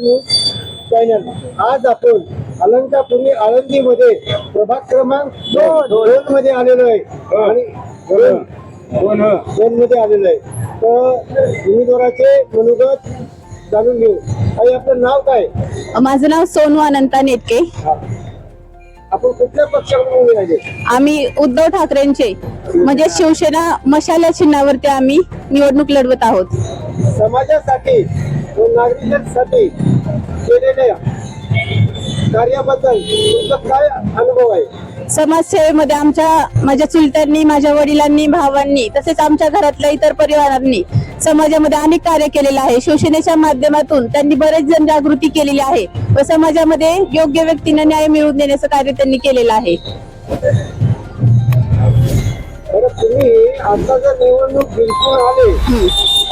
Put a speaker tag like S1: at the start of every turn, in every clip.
S1: News channel आज आपण अलंकापुरी आळंदीमध्ये प्रभाग क्रमांक दोन मध्ये आलेलो आहे. आणि दोन. दोन. मध्ये आलेलो आहे. तर उमेदवाराचे मनोगत जाणून घेऊ. आणि आपलं नाव काय?
S2: माझं नाव सोनू अनंता नेटके.
S1: आपण कुठल्या पक्षाकडून उभे राहिले
S2: आम्ही उद्धव ठाकरेंचे. म्हणजे शिवसेना मशाल्या चिन्हावरती आम्ही निवडणूक लढवत आहोत.
S1: समाजासाठी व नागरिकांसाठी केलेल्या कार्याबद्दल तुमचा काय अनुभव आहे?
S2: समाजसेवेमध्ये आमच्या माझ्या चुलत्यांनी माझ्या वडिलांनी भावांनी तसेच आमच्या घरातल्या इतर परिवारांनी समाजामध्ये अनेक कार्य केलेलं आहे. शिवसेनेच्या माध्यमातून त्यांनी बरेच जन जागृती केलेली आहे व समाजामध्ये योग्य व्यक्तींना न्याय मिळवून देण्याचं कार्य त्यांनी केलेलं आहे.
S1: बरं तुम्ही आता जर निवडणूक जिंकून आले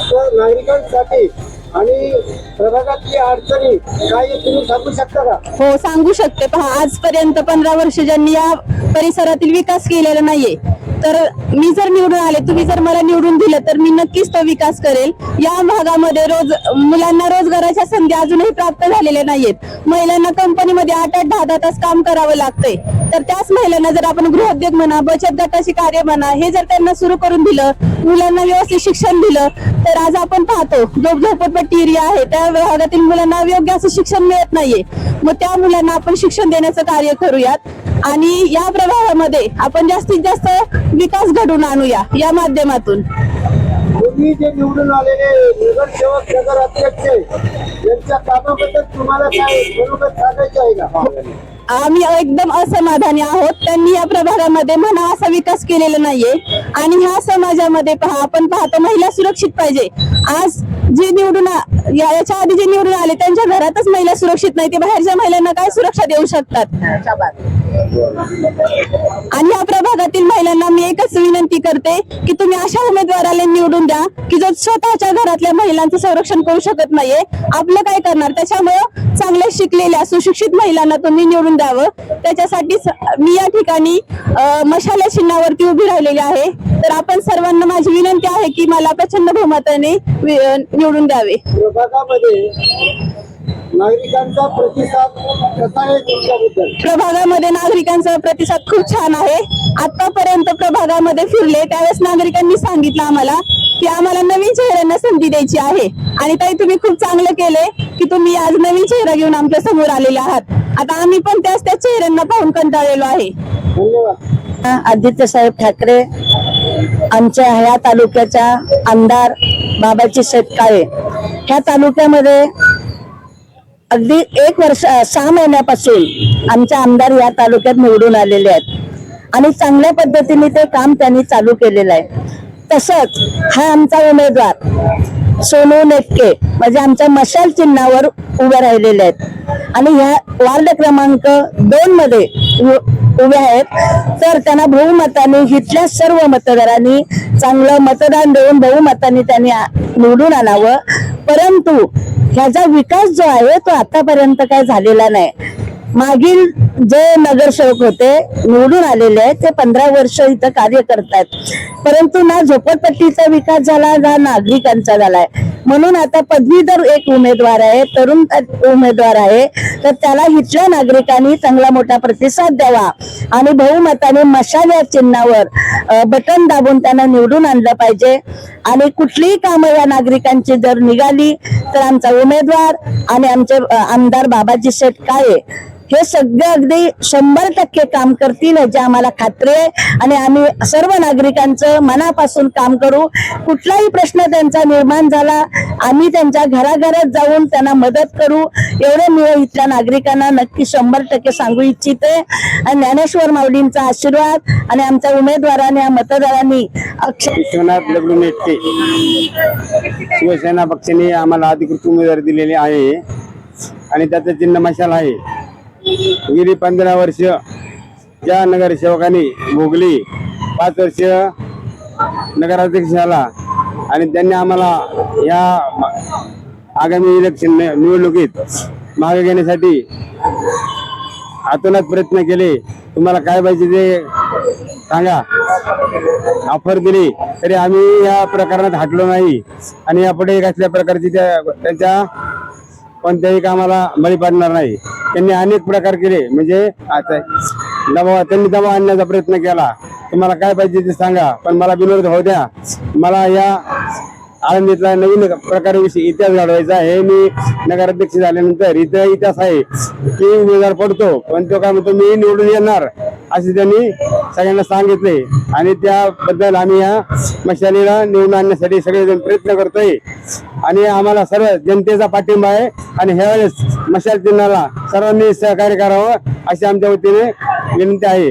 S1: तर नागरिकांसाठी आणि प्रभागातली अडचणी काय तुम्ही सांगू शकता का?
S2: हो सांगू शकते. पहा आजपर्यंत पंधरा वर्ष ज्यांनी या परिसरातील विकास केलेला नाहीये तर मी जर निवडून आले तुम्ही जर मला निवडून दिलं तर मी नक्कीच तो विकास करेल. या भागामध्ये रोज मुलांना रोजगाराच्या संधी अजूनही प्राप्त झालेल्या नाहीयेत. महिलांना कंपनीमध्ये आठ आठ दहा दहा तास काम करावं लागतंय. तर त्याच महिलांना जर आपण गृहोद्योग म्हणा बचत गटाची कार्य म्हणा हे जर त्यांना सुरू करून दिलं मुलांना व्यवस्थित शिक्षण दिलं तर आज आपण पाहतो जो झोपडपट्टी एरिया आहे त्या भागातील मुलांना योग्य असं शिक्षण मिळत नाहीये. मग त्या मुलांना आपण शिक्षण देण्याचं कार्य करूयात. आणि या प्रभावामध्ये आपण जास्तीत जास्त विकास घडवून आणूया या माध्यमातून.
S1: तुम्ही जे निवडून आलेले नगरसेवक नगर अध्यक्ष यांच्या कामाबद्दल तुम्हाला काय बरोबर सांगायचं आहे का?
S2: आम्ही एकदम असमाधानी आहोत. त्यांनी या प्रभागामध्ये म्हणा असा विकास केलेला नाहीये. आणि ह्या समाजामध्ये पहा आपण पाहतो महिला सुरक्षित पाहिजे. आज जे निवडून याच्या आधी जे निवडून आले त्यांच्या घरातच महिला सुरक्षित नाही. ते बाहेरच्या महिलांना काय सुरक्षा देऊ शकतात? आणि या प्रभागातील महिलांना मी एकच विनंती करते की तुम्ही अशा उमेदवाराला निवडून द्या की जो स्वतःच्या घरातल्या महिलांचं संरक्षण करू शकत नाहीये. आपलं काय करणार? त्याच्यामुळं चांगल्या शिकलेल्या सुशिक्षित महिलांना तुम्ही निवडून द्यावं. त्याच्यासाठी मी या ठिकाणी मशाल्या चिन्हावरती उभी राहिलेली आहे. तर आपण सर्वांना माझी विनंती आहे की मला प्रचंड बहुमताने निवडून द्यावे.
S1: नागरिकांचा प्रतिसाद कसा आहे तुमच्याबद्दल?
S2: प्रभागामध्ये नागरिकांचा प्रतिसाद खूप छान आहे. आतापर्यंत प्रभागामध्ये फिरले त्यावेळेस नागरिकांनी सांगितलं आम्हाला की आम्हाला नवीन चेहऱ्यांना संधी द्यायची आहे. आणि ताई तुम्ही खूप चांगलं केले की तुम्ही आज नवीन चेहरा घेऊन आमच्यासमोर आलेले आहात. आता आम्ही पण त्याच त्या चेहऱ्यांना पाहून कंटाळलेलो आहे.
S1: धन्यवाद.
S3: आदित्य साहेब ठाकरे आमच्या ह्या तालुक्याच्या आमदार बाबाजी शेतकाळे ह्या तालुक्यामध्ये अगदी एक वर्ष सहा महिन्यापासून आमचे आमदार या तालुक्यात निवडून आलेले आहेत. आणि चांगल्या पद्धतीने ते काम त्यांनी चालू केलेलं आहे. तसंच हा आमचा उमेदवार सोनू नेटके म्हणजे आमच्या मशाल चिन्हावर उभे राहिलेले आहेत. आणि ह्या वार्ड क्रमांक दोन मध्ये उ- उभे आहेत. तर त्यांना बहुमताने इथल्या सर्व मतदारांनी चांगलं मतदान देऊन बहुमताने त्यांनी निवडून आणावं. परंतु ह्याचा विकास जो आहे तो आतापर्यंत काय झालेला नाही. मागील जे नगरसेवक होते निवडून आलेले आहेत ते पंधरा वर्ष इथं कार्य करतायत. परंतु ना झोपडपट्टीचा विकास झाला ना नागरिकांचा झालाय. म्हणून आता पदवीधर एक उमेदवार आहे तरुण उमेदवार आहे तर त्याला इथल्या नागरिकांनी चांगला मोठा प्रतिसाद द्यावा. आणि बहुमताने मशाल या चिन्हावर बटन दाबून त्यांना निवडून आणलं पाहिजे. आणि कुठलीही कामं या नागरिकांची जर निघाली तर आमचा उमेदवार आणि आमचे आमदार बाबाजी शेठ काळे हे सगळे अगदी शंभर टक्के काम करतील याची आम्हाला खात्री आहे. आणि आम्ही सर्व नागरिकांचं मनापासून काम करू. कुठलाही प्रश्न त्यांचा निर्माण झाला आम्ही त्यांच्या घराघरात जाऊन त्यांना मदत करू. एवढे मी इथल्या नागरिकांना नक्की शंभर टक्के सांगू इच्छिते. आणि ज्ञानेश्वर माऊलींचा आशीर्वाद आणि आमच्या उमेदवारांनी या मतदारांनी अक्षर
S4: विश्वनाथ लग्न नेटके शिवसेना पक्षाने आम्हाला अधिकृत उमेदवारी दिलेली आहे. आणि त्याचं चिन्ह मशाल आहे गेली पंधरा वर्ष. ज्या नगरसेवकांनी भोगली. पाच वर्ष नगराध्यक्ष झाला आणि त्यांनी आम्हाला या आगामी इलेक्शन निवडणुकीत मागे घेण्यासाठी आतोनात प्रयत्न केले. तुम्हाला काय पाहिजे ते सांगा. ऑफर दिली. तरी आम्ही या प्रकरणात हटलो नाही. आणि यापुढे कसल्या प्रकारची त्या त्यांच्या कोणत्याही कामाला बळी पडणार नाही. त्यांनी अनेक प्रकार केले. म्हणजे आता दबाव त्यांनी दबाव आणण्याचा प्रयत्न केला. तुम्हाला काय पाहिजे ते सांगा. पण मला विनोद होऊ द्या. मला या आळंदीतला नवीन प्रकाराविषयी इतिहास घडवायचा आहे. मी नगराध्यक्ष झाल्यानंतर इथं इतिहास आहे. की उमेदवार पडतो पण तो काय म्हणतो मी निवडून येणार. असे त्यांनी सगळ्यांना सांगितले. आणि त्याबद्दल आम्ही या मशालीला निवडून आणण्यासाठी सगळेजण प्रयत्न करतोय. आणि आम्हाला सर्व जनतेचा पाठिंबा आहे. आणि ह्यावेळेस मशाल चिन्हाला सर्वांनी सहकार्य करावं अशी आमच्या वतीने विनंती आहे.